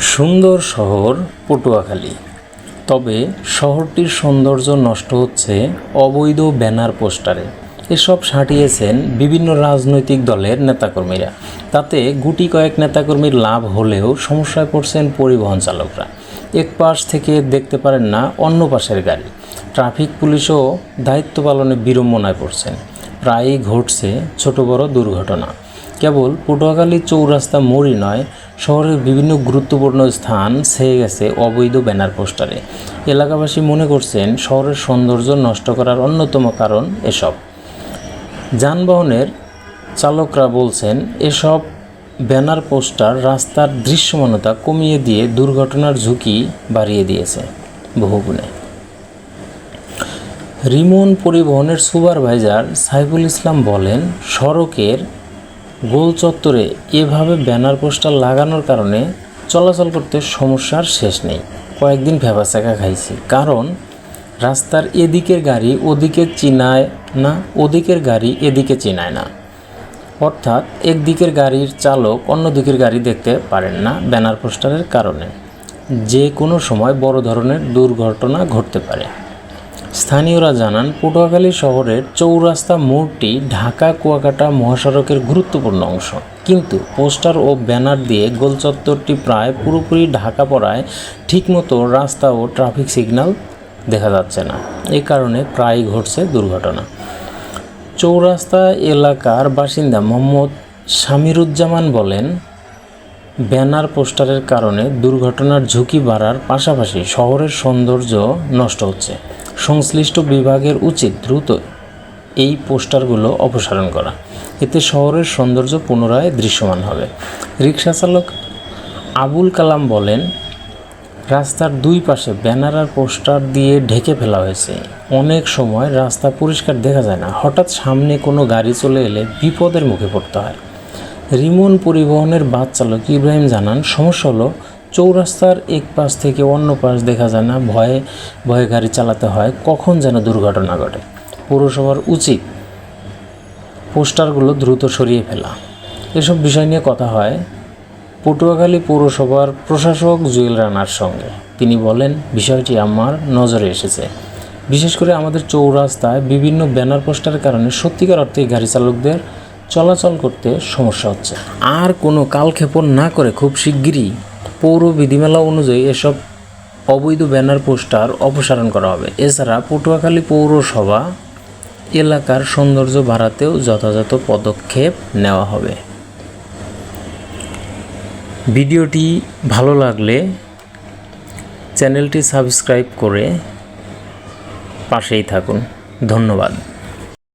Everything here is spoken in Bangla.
সুন্দর শহর পটুয়াখালী। তবে শহরটির সৌন্দর্য নষ্ট হচ্ছে অবৈধ ব্যানার পোস্টারে। এসব সাঁটিয়েছেন বিভিন্ন রাজনৈতিক দলের নেতাকর্মীরা। তাতে গুটি কয়েক নেতাকর্মীর লাভ হলেও সমস্যায় পড়ছেন পরিবহন চালকরা। এক পাশ থেকে দেখতে পারেন না অন্য পাশের গাড়ি। ট্রাফিক পুলিশও দায়িত্ব পালনে বিড়ম্বনায় পড়ছেন। প্রায়ই ঘটছে ছোট বড় দুর্ঘটনা। কেবল পটুয়াখালী চৌরাস্তা মোড়ই নয়, শহরের বিভিন্ন গুরুত্বপূর্ণ স্থান ছেয়ে গেছে অবৈধ ব্যানার পোস্টারে। এলাকাবাসী মনে করছেন শহরের সৌন্দর্য নষ্ট করার অন্যতম কারণ এসব। যানবাহনের চালকরা বলছেন, এসব ব্যানার পোস্টার রাস্তার দৃশ্যমানতা কমিয়ে দিয়ে দুর্ঘটনার ঝুঁকি বাড়িয়ে দিয়েছে বহুগুণে। রিমন পরিবহনের সুপারভাইজার সাইফুল ইসলাম বলেন, সড়কের গোল চত্বরে এভাবে ব্যানার পোস্টার লাগানোর কারণে চলাচল করতে সমস্যার শেষ নেই। কয়েকদিন ভেবাচাকা খাইছি। কারণ রাস্তার এদিকের গাড়ি ওদিকে চিনায় না, ওদিকের গাড়ি এদিকে চিনায় না। অর্থাৎ একদিকের গাড়ির চালক অন্য দিকের গাড়ি দেখতে পারেন না ব্যানার পোস্টারের কারণে। যে কোনো সময় বড় ধরনের দুর্ঘটনা ঘটতে পারে। স্থানীয়রা জানান, পটুয়াখালী শহরের চৌরাস্তা মোড়টি ঢাকা, কুয়াকাটা মহাসড়কের গুরুত্বপূর্ণ অংশ। কিন্তু পোস্টার ও ব্যানার দিয়ে গোলচত্বরটি প্রায় পুরোপুরি ঢাকা পড়ায় ঠিকমতো রাস্তা ও ট্রাফিক সিগন্যাল দেখা যাচ্ছে না। এ কারণে প্রায়ই ঘটছে দুর্ঘটনা। চৌরাস্তা এলাকার বাসিন্দা মোহাম্মদ শামিরুজ্জামান বলেন, ব্যানার পোস্টারের কারণে দুর্ঘটনার ঝুঁকি বাড়ার পাশাপাশি শহরের সৌন্দর্য নষ্ট হচ্ছে। সংশ্লিষ্ট বিভাগের উচিত দ্রুত এই পোস্টারগুলো অপসারণ করা। এতে শহরের সৌন্দর্য পুনরায় দৃশ্যমান হবে। রিক্সা চালক আবুল কালাম বলেন, রাস্তার দুই পাশে ব্যানার আর পোস্টার দিয়ে ঢেকে ফেলা হয়েছে। অনেক সময় রাস্তা পরিষ্কার দেখা যায় না। হঠাৎ সামনে কোনো গাড়ি চলে এলে বিপদের মুখে পড়তে হয়। রিমন পরিবহনের বাস চালক ইব্রাহিম জানান, সমস্যা হলো চৌরাস্তার এক পাশ থেকে অন্য পাশ দেখা যায় না, ভয়ে ভয়ে গাড়ি চালাতে হয়। কখন যেন দুর্ঘটনা ঘটে। পৌরসভার উচিত পোস্টারগুলো দ্রুত সরিয়ে ফেলা। এসব বিষয় নিয়ে কথা হয় পটুয়াখালী পৌরসভার প্রশাসক জুয়েল রানার সঙ্গে। তিনি বলেন, বিষয়টি আমার নজরে এসেছে। বিশেষ করে আমাদের চৌরাস্তায় বিভিন্ন ব্যানার পোস্টারের কারণে সত্যিকার অর্থে গাড়ি চালকদের চলাচল করতে সমস্যা হচ্ছে। আর কোনো কালক্ষেপণ না করে খুব শিগগিরই পৌর বিধিমালা অনুযায়ী এসব অবৈধ ব্যানার, পোস্টার অপসারণ করা হবে। এছাড়া পটুয়াখালী পৌরসভা এলাকার সৌন্দর্য বাড়াতেও যথাযথ পদক্ষেপ নেওয়া হবে। ভিডিওটি ভালো লাগলে চ্যানেলটি সাবস্ক্রাইব করে পাশেই থাকুন। ধন্যবাদ।